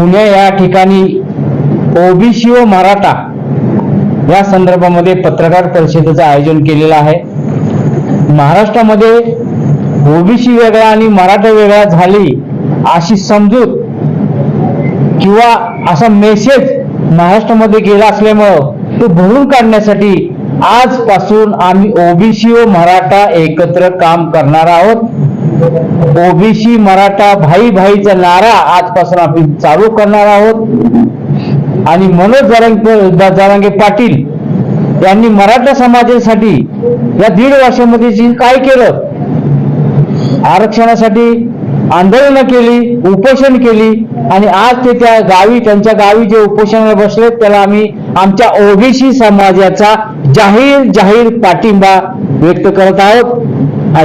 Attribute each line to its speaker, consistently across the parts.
Speaker 1: पुणे या ठिकाणी ओबीसी व मराठा या संदर्भामध्ये पत्रकार परिषदेचं आयोजन केलेलं आहे. महाराष्ट्रामध्ये ओबीसी वेगळा आणि मराठा वेगळा झाली अशी समजूत किंवा असा मेसेज महाराष्ट्रामध्ये गेला असल्यामुळं तो भरून काढण्यासाठी आजपासून आम्ही ओबीसी व मराठा एकत्र काम करणार आहोत. ओबीसी मराठा भाई भाईचा नारा आजपासून आपण चालू करणार आहोत. आणि मनोज जरांगे जरांगे पाटील यांनी मराठा समाजासाठी या दीड वर्षामध्ये काय केलं? आरक्षणासाठी आंदोलनं केली उपोषण केली आणि आज ते त्या गावी त्यांच्या गावी जे उपोषणाला बसले त्याला आम्ही आमच्या ओबीसी समाजाचा जाहीर जाहीर पाठिंबा व्यक्त करत आहोत.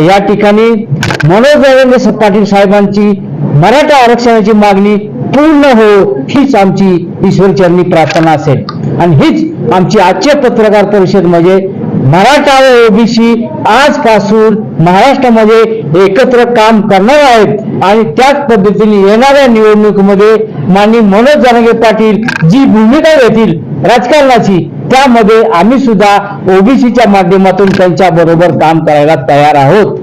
Speaker 1: या ठिकाणी मनोज जरांगे पाटील साहेबांची मराठा आरक्षणाची मागणी पूर्ण हो हीच आमची ईश्वरचरणी प्रार्थना असेल. आणि हीच आमची आजची पत्रकार परिषद म्हणजे मराठा व ओबीसी आजपासून महाराष्ट्रामध्ये एकत्र काम करणार आहेत. आणि त्याच पद्धतीने येणाऱ्या निवडणुकीमध्ये माननीय मनोज जानगे पाटील जी भूमिका घेतील राजकारणाची. त्यामध्ये आम्ही सुद्धा ओबीसीच्या माध्यमातून त्यांच्या बरोबर काम करायला तयार आहोत.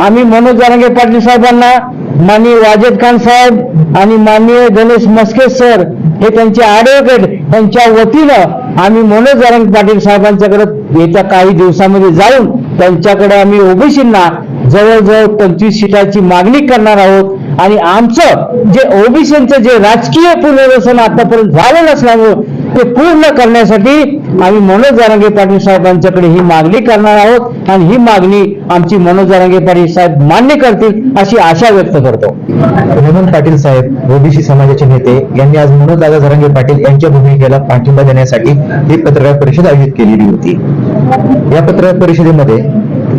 Speaker 1: आम्ही मनोज जरांगे पाटील साहेबांना माननीय वाजेद खान साहेब आणि माननीय गणेश मस्के सर हे त्यांचे ऍडव्होकेट यांच्या वतीनं आम्ही मनोज जरांगे पाटील साहेबांच्याकडे येत्या काही दिवसामध्ये जाऊन त्यांच्याकडे आम्ही ओबीसींना जवळजवळ पंचवीस सीटाची मागणी करणार आहोत. आणि आमचं जे ओबीसीचं जे राजकीय पुनर्वसन आतापर्यंत झालं नसल्यामुळं ते पूर्ण करण्यासाठी आम्ही मनोज जारांगे पाटील साहेबांच्याकडे ही मागणी करणार आहोत आणि ही मागणी आमची मनोज जारांगे पाटील साहेब मान्य करतील अशी आशा व्यक्त करतो.
Speaker 2: हेमंत पाटील साहेब ओबीसी समाजाचे नेते यांनी आज मनोज दादा जारांगे पाटील यांच्या भूमिकेला पाठिंबा देण्यासाठी ही पत्रकार परिषद आयोजित केलेली होती. या पत्रकार परिषदेमध्ये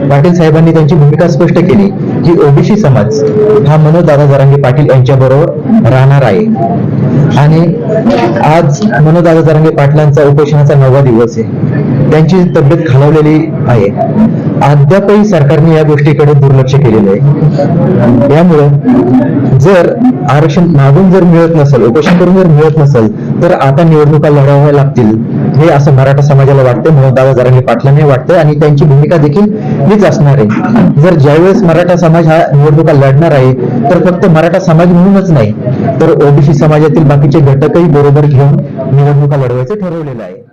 Speaker 2: पाटील साहेबांनी त्यांची भूमिका स्पष्ट केली. ही ओबीसी समाज हा मनोदादा जरांगे पाटील यांच्या बरोबर राहणार आहे. आणि आज मनोदादा जरांगे पाटलांचा उपोषणाचा नववा दिवस आहे. त्यांची तब्येत खालावलेली आहे. अद्यापही सरकारने या गोष्टीकडे दुर्लक्ष केलेलं आहे. त्यामुळं जर आरक्षण मागून जर मिळत नसेल उपोषण करून जर मिळत नसेल तर आता निवडणुका लढवाव्या लागतील. हे असं मराठा समाजाला वाटतं म्हणून दादाजारांनी पाठल्याने वाटतंय वाटतं आणि त्यांची भूमिका देखील हीच असणार आहे. जर ज्यावेळेस मराठा समाज हा निवडणुका लढणार आहे तर फक्त मराठा समाज म्हणूनच नाही तर ओबीसी समाजातील बाकीचे घटकही बरोबर घेऊन निवडणुका लढवायचं ठरवलेलं आहे.